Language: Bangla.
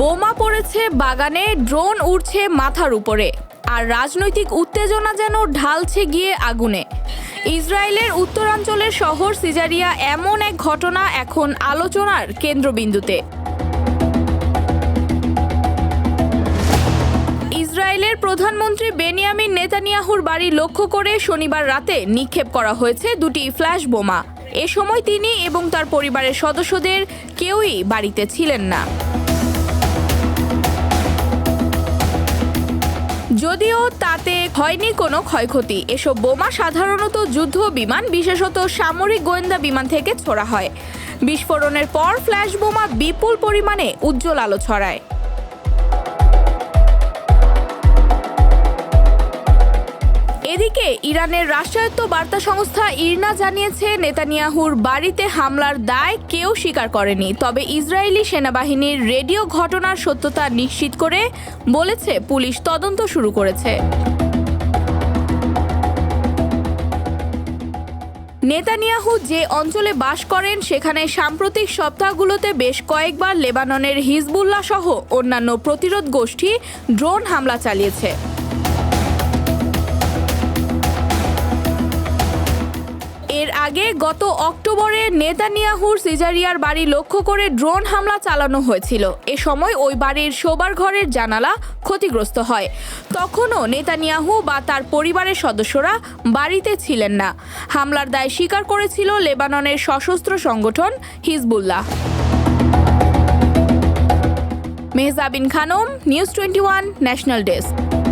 বোমা পড়েছে বাগানে, ড্রোন উড়ছে মাথার উপরে। আর রাজনৈতিক উত্তেজনা যেন ঢালছে গিয়ে আগুনে। ইসরায়েলের উত্তরাঞ্চলের শহর সিজারিয়া এমন এক ঘটনা এখন আলোচনার কেন্দ্রবিন্দুতে। ইসরায়েলের প্রধানমন্ত্রী বেনিয়ামিন নেতানিয়াহুর বাড়ি লক্ষ্য করে শনিবার রাতে নিক্ষেপ করা হয়েছে দুটি ফ্ল্যাশ বোমা। এ সময় তিনি এবং তার পরিবারের সদস্যদের কেউই বাড়িতে ছিলেন না। যদিও তাতে হয়নি কোনো ক্ষয়ক্ষতি। এসব বোমা সাধারণত যুদ্ধ বিমান, বিশেষত সামরিক গোয়েন্দা বিমান থেকে ছোড়া হয়। বিস্ফোরণের পর ফ্ল্যাশ বোমা বিপুল পরিমাণে উজ্জ্বল আলো ছড়ায়। এদিকে ইরানের রাষ্ট্রায়ত্ত বার্তা সংস্থা ইরনা জানিয়েছে, নেতানিয়াহুর বাড়িতে হামলার দায় কেউ স্বীকার করেনি। তবে ইসরায়েলি সেনাবাহিনীর রেডিও ঘটনার সত্যতা নিশ্চিত করে বলেছে, পুলিশ তদন্ত শুরু করেছে। নেতানিয়াহু যে অঞ্চলে বাস করেন, সেখানে সাম্প্রতিক সপ্তাহগুলোতে বেশ কয়েকবার লেবাননের হিজবুল্লাহ সহ অন্যান্য প্রতিরোধ গোষ্ঠী ড্রোন হামলা চালিয়েছে। গত অক্টোবরে নেতানিয়াহুর সিজারিয়ার বাড়ি লক্ষ্য করে ড্রোন হামলা চালানো হয়েছিল। এ সময় ওই বাড়ির শোবার ঘরের জানালা ক্ষতিগ্রস্ত হয়। তখনও নেতানিয়াহু বা তার পরিবারের সদস্যরা বাড়িতে ছিলেন না। হামলার দায় স্বীকার করেছিল লেবাননের সশস্ত্র সংগঠন Hezbollah. Mehjabin Khanam, news twenty one national desk.